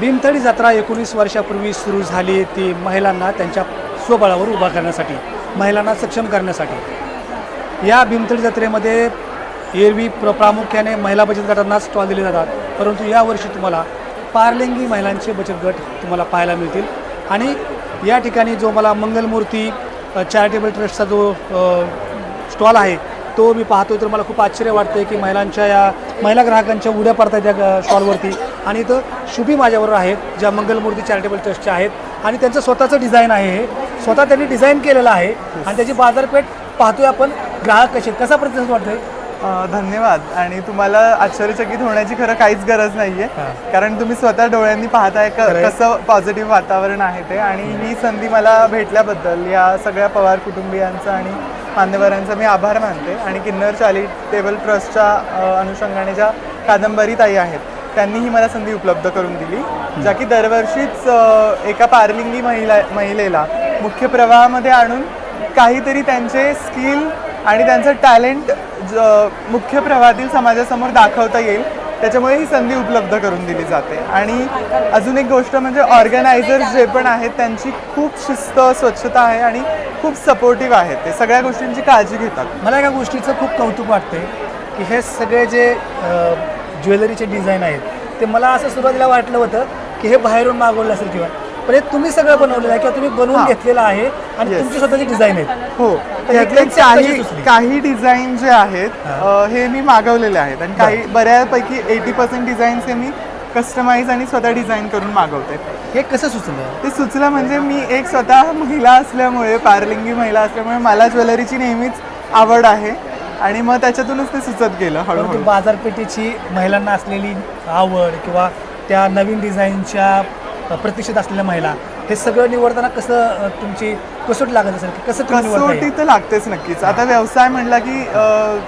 भीमथडी जत्रा एकोणीस वर्षापूर्वी सुरू झाली ती महिलांना त्यांच्या स्वबळावर उभा करण्यासाठी महिलांना सक्षम करण्यासाठी. या भीमथडी जत्रेमध्ये एरवी प्र प्रामुख्याने महिला बचत गटांना स्टॉल दिले जातात. परंतु यावर्षी तुम्हाला पारलिंगी महिलांचे बचत गट तुम्हाला पाहायला मिळतील. आणि या ठिकाणी जो मला मंगलमूर्ती चॅरिटेबल ट्रस्टचा जो स्टॉल आहे तो मी पाहतो तर मला खूप आश्चर्य वाटते की महिलांच्या या महिला ग्राहकांच्या उड्या पडतात त्या स्टॉलवरती आणि इथं शुभी माझ्याबरोबर आहेत ज्या मंगलमूर्ती चॅरिटेबल ट्रस्टच्या आहेत. आणि त्यांचं स्वतःचं डिझाईन आहे हे. स्वतः त्यांनी डिझाईन केलेलं आहे. आणि त्याची बाजारपेठ पाहतोय आपण ग्राहक कसे आहेत. कसा प्रतिसाद वाटतोय? धन्यवाद. आणि तुम्हाला आश्चर्यचकित होण्याची खरं काहीच गरज नाहीये. कारण तुम्ही स्वतः डोळ्यांनी पाहताय. कसं पॉझिटिव्ह वातावरण आहे ते. आणि ही संधी मला भेटल्याबद्दल या सगळ्या पवार कुटुंबियांचा आणि मान्यवरांचा मी आभार मानते. आणि किन्नर चॅरिटेबल ट्रस्टच्या अनुषंगाने ज्या कादंबरी ताई त्यांनी ही मला संधी उपलब्ध करून दिली ज्या की दरवर्षीच एका पारलिंगी महिला महिलेला मुख्य प्रवाहामध्ये आणून काहीतरी त्यांचे स्किल आणि त्यांचं टॅलेंट ज मुख्य प्रवाहातील समाजासमोर दाखवता येईल त्याच्यामुळे ही संधी उपलब्ध करून दिली जाते. आणि अजून एक गोष्ट म्हणजे ऑर्गनायझर्स जे पण आहेत त्यांची खूप शिस्त स्वच्छता आहे आणि खूप सपोर्टिव्ह आहेत. ते सगळ्या गोष्टींची काळजी घेतात. मला एका गोष्टीचं खूप कौतुक वाटते की हे सगळे जे ज्वेलरीचे डिझाईन आहेत. ते मला असं सुरुवातीला वाटलं होतं की हे बाहेरून मागवलं असेल किंवा पण हे तुम्ही सगळं बनवलेलं आहे किंवा तुम्ही बनवून. घेतलेलं आहे आणि Yes. तुमची स्वतःची डिझाईन आहेत हो. तर यातले कशी काही सुचली? काही डिझाईन जे आहेत अ, हे मी मागवलेले आहेत आणि काही बऱ्यापैकी एटी पर्सेंट डिझाईन्स हे मी कस्टमाइज आणि स्वतः डिझाईन करून मागवते. हे कसं सुचलं? ते सुचलं म्हणजे मी एक स्वतः महिला असल्यामुळे पारलिंगी महिला असल्यामुळे मला ज्वेलरीची नेहमीच आवड आहे. आणि मग त्याच्यातूनच ते सुचत गेलं हळूहळू. बाजारपेठेची महिलांना असलेली आवड किंवा त्या नवीन डिझाईनच्या अ, प्रतीक्षेत असलेल्या महिला हे सगळं निवडताना कसं तुमची कसोट लागत असेल की कसं? कसोटी तर लागतेच नक्कीच. आता व्यवसाय म्हणला की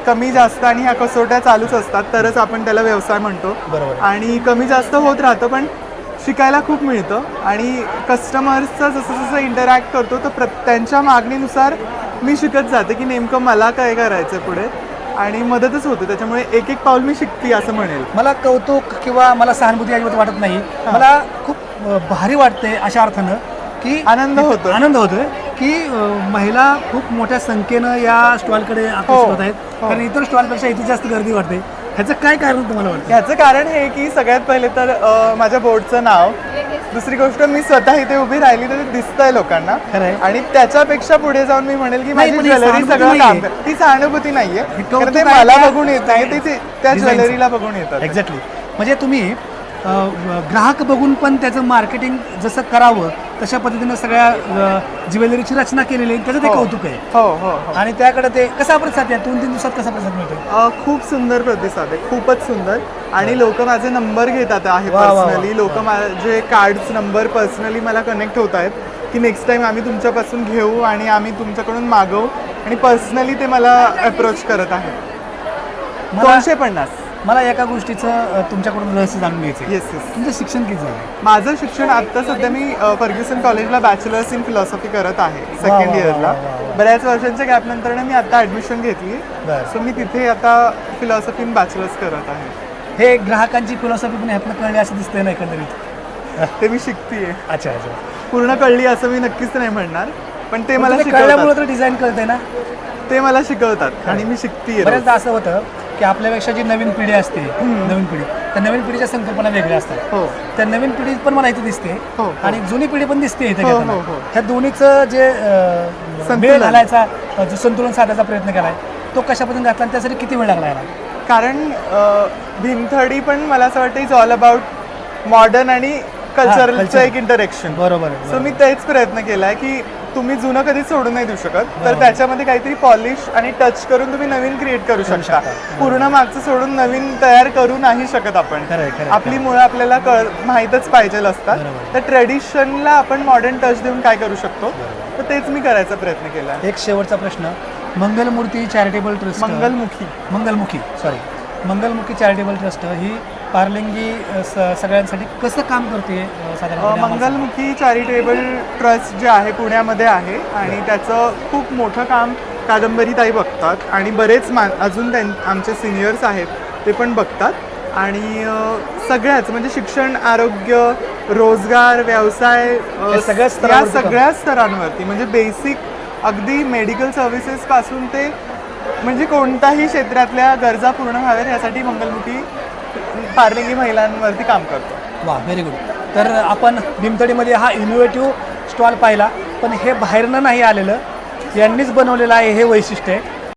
कमी जास्त आणि ह्या कसोट्या चालूच असतात तरच आपण त्याला व्यवसाय म्हणतो. बरोबर. आणि कमी जास्त होत राहतं पण शिकायला खूप मिळतं. आणि कस्टमर्सचं जसं जसं इंटरॅक्ट करतो तर प्र त्यांच्या मागणीनुसार मी शिकत जाते की नेमकं मला काय करायचं पुढे? आणि मदतच होते त्याच्यामुळे एक एक पाऊल मी शिकते असं म्हणेल. मला कौतुक किंवा मला सहानुभूती अजिबात वाटत नाही. मला खूप भारी वाटते अशा अर्थानं की आनंद होतो. आनंद होतोय की महिला खूप मोठ्या संख्येनं या स्टॉलकडे आकर्षित हो, होत आहेत. हो. कारण इतर स्टॉलपेक्षा इथे जास्त गर्दी वाटते ह्याचं काय कारण तुम्हाला वाटतं? ह्याचं कारण हे की सगळ्यात पहिले तर माझ्या बोर्डचं नाव दुसरी गोष्ट मी स्वतः इथे उभी राहिली तर दिसतंय लोकांना. आणि त्याच्यापेक्षा पुढे जाऊन मी म्हणेल की नाही, माझी पण ही ज्वेलरी सहानुभूती सगळं काम नाहीये. करते. ती सहानुभूती नाहीये कारण ते आहे मला त्या- बघून येत नाही ते ते त्या. ज्वेलरीला बघून येतात एक्झॅक्टली म्हणजे तुम्ही ग्राहक बघून पण त्याचं मार्केटिंग जसं करावं तशा पद्धतीनं सगळ्या ज्वेलरीची रचना केलेली आहे. त्याचं ते हो. कौतुक आहे. हो हो हो. आणि त्याकडे ते कसा प्रतिसाद आहे? दोन तीन दिवसात कसा प्रतिसाद मिळतो अ, खूप सुंदर प्रतिसाद आहे. खूपच सुंदर. आणि लोक माझे नंबर घेतात आहे वा, वा, वा. पर्सनली लोक माझे कार्ड्स नंबर पर्सनली मला कनेक्ट होत आहेत. की नेक्स्ट टाइम आम्ही तुमच्यापासून घेऊ आणि आम्ही तुमच्याकडून मागवू. आणि पर्सनली ते मला अप्रोच करत मला दोनशे पन्नास. मला एका गोष्टीचं तुमच्याकडून रहस्य जाणून घ्यायचं. येस येस तुमचं शिक्षण किती झालं माझं शिक्षण आत्ता सध्या मी फर्ग्युसन कॉलेजला बॅचलर्स इन फिलॉसॉफी करत आहे सेकंड इयरला. बऱ्याच वर्षांच्या गॅप नंतर मी आता ॲडमिशन घेतली. सो मी तिथे आता फिलॉसॉफी इन बॅचलर्स करत आहे. हे ग्राहकांची फिलॉसॉफी पण ह्यातनं कळली असं दिसतंय ना एकंदरीत? ते मी शिकतीये. अच्छा अच्छा. पूर्ण कळली असं मी नक्कीच नाही म्हणणार पण ते मला कळल्यामुळे तर डिझाईन कळतंय ना? ते मला शिकवतात आणि मी शिकतीये बऱ्याचदा असं होतं की आपल्यापेक्षा जी नवीन पिढी असते नवीन पिढी त्या नवीन पिढीच्या संकल्पना वेगळ्या असतात हो त्या नवीन पिढी पण मला इथे दिसते हो, हो. आणि जुनी पिढी पण दिसते इथे हो, घेताना. हो, हो. ह्या दोन्हीचं जे अं, संतुलन. मेळ घालायचा अं, जो संतुलन साधायचा प्रयत्न केलाय तो कशा पद्धतीने घातला आणि त्यासाठी किती वेळ लागला याला कारण अ, भीमथडी पण मला असं वाटतं इज ऑल अबाउट मॉडर्न आणि कल्चरलचं culture. एक इंटरेक्शन बरोबर आहे सो मी तेच प्रयत्न केलाय की तुम्ही जुनं कधी सोडून नाही देऊ शकत. तर. त्याच्यामध्ये काहीतरी पॉलिश आणि टच करून तुम्ही नवीन क्रिएट करू शकता. पूर्ण मागचं सोडून नवीन तयार करू नाही शकत आपण. आपली मुळं आपल्याला कळ माहीतच पाहिजे असतात. तर ट्रेडिशनला आपण मॉडर्न टच देऊन काय करू शकतो? तर तेच मी करायचा प्रयत्न केला. एक शेवटचा प्रश्न. Mangalmurti charitable trust Mangalmukhi. Mangalmukhi sorry Mangalmukhi charitable trust ही पारलिंगी स- सगळ्यांसाठी कसं काम करते मंगलमुखी चॅरिटेबल ट्रस्ट जे आहे पुण्यामध्ये आहे आणि त्याचं खूप मोठं काम कादंबरी ताई बघतात आणि बरेच मा अजून त्यां आमचे सिनियर्स आहेत ते पण बघतात. आणि सगळ्याच म्हणजे शिक्षण आरोग्य रोजगार व्यवसाय अ, हे सगळ्याच या स्तरावरती म्हणजे बेसिक अगदी मेडिकल सर्व्हिसेस पासून ते म्हणजे कोणत्याही क्षेत्रातल्या गरजा पूर्ण व्हाव्यात यासाठी मंगलमुखी पारलिंगी महिलांवरती काम करतो. वा व्हेरी गुड तर आपण भीमतडीमध्ये हा इनोव्हेटिव्ह स्टॉल पाहिला पण हे बाहेरनं नाही आलेलं. यांनीच बनवलेलं आहे हे वैशिष्ट्य. आहे